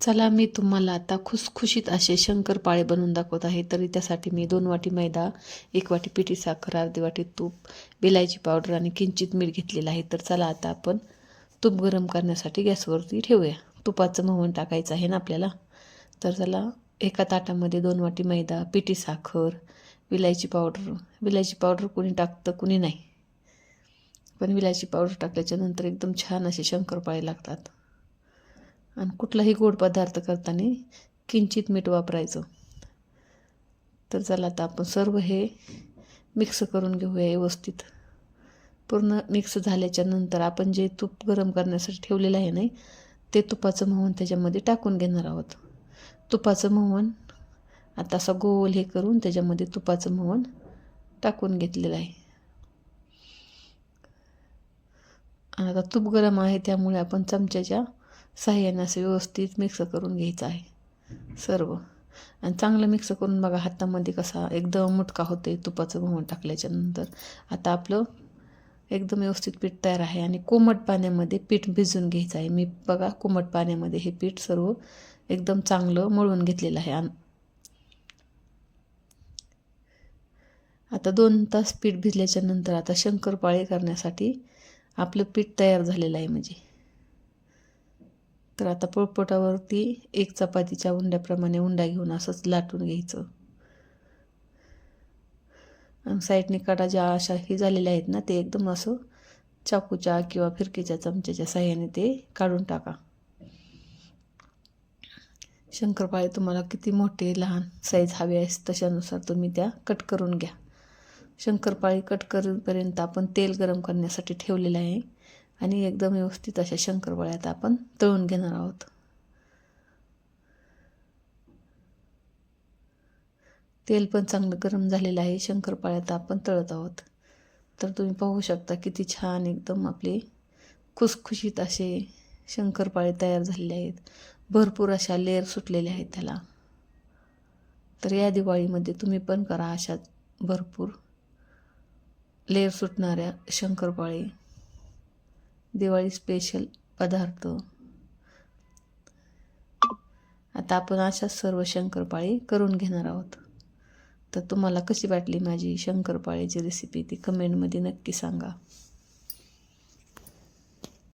चला मी तुम्हाला आता खुसखुशीत असे शंकरपाळे बनवून दाखवत आहे. तरी त्यासाठी मी दोन वाटी मैदा एक वाटी पिठी साखर अर्धी वाटी तूप बिलायची पावडर आणि किंचित मीठ घेतलेलं आहे. तर चला आता आपण तूप गरम करण्यासाठी गॅसवरती ठेवूया. तुपाचं मोहन टाकायचं आहे ना आपल्याला? तर चला एका ताटामध्ये दोन वाटी मैदा पिठी साखर विलायची पावडर. विलायची पावडर कुणी टाकतं कुणी नाही. पण विलायची पावडर टाकल्याच्या नंतर एकदम छान असे शंकरपाळे लागतात. आणि कुठलाही गोड पदार्थ करताना किंचित मीठ वापरायचं. तर चला आता आपण सर्व हे मिक्स करून घेऊया व्यवस्थित. पूर्ण मिक्स झाल्याच्यानंतर आपण जे तूप गरम करण्यासाठी ठेवलेलं आहे नाही ते तुपाचं मोहन त्याच्यामध्ये टाकून घेणार आहोत. तुपाचं मोहन आता असं गोल हे करून त्याच्यामध्ये तुपाचं मोहन टाकून घेतलेलं आहे. आणि आता तूप गरम आहे त्यामुळे आपण चमच्याच्या साह्याने असं व्यवस्थित मिक्स करून घ्यायचं आहे. सर्व. आणि चांगलं मिक्स करून बघा हातामध्ये कसा एकदम मुटका होते तुपाचं मोहन टाकल्याच्या नंतर. आता आपलं एकदम व्यवस्थित पीठ तयार आहे आणि कोमट पाण्यामध्ये पीठ भिजून घ्यायचं आहे. मी बघा कोमट पाण्यामध्ये हे पीठ सर्व एकदम चांगलं मळून घेतलेलं आहे. आणि आता दोन तास पीठ भिजल्याच्या नंतर आता शंकरपाळे करण्यासाठी आपलं पीठ तयार झालेलं आहे म्हणजे. तर आता पोळपोटावरती एक चपातीच्या उंड्याप्रमाणे उंडा घेऊन असंच लाटून घ्यायचं. आणि साईडने काटा ज्या अशा हे झालेल्या आहेत ना ते एकदम असं चाकूच्या किंवा फिरकीच्या चमच्याच्या साह्याने ते काढून टाका. शंकरपाळे तुम्हाला किती मोठे लहान साईज हवे आहे तशानुसार तुम्ही त्या कट करून घ्या. शंकरपाळी कट करूपर्यंत आपण तेल गरम करण्यासाठी ठेवलेलं आहे. आणि एकदम व्यवस्थित अशा शंकरपाळ्यात आपण तळून घेणार आहोत. तेल पण चांगलं गरम झालेलं आहे शंकरपाळ्यात आपण तळत आहोत. तर तुम्ही पाहू शकता किती छान एकदम आपले खुसखुशीत असे शंकरपाळे तयार झालेले आहेत. भरपूर अशा लेअर सुटलेल्या आहेत त्याला. तर या दिवाळीमध्ये तुम्ही पण करा अशा भरपूर लेअर सुटणाऱ्या शंकरपाळे. दिवाळी स्पेशल पदार्थ. आता आपण अशा सर्व शंकरपाळी करून घेणार आहोत. तर तुम्हाला कशी वाटली माझी शंकरपाळीची रेसिपी ती कमेंटमध्ये नक्की सांगा.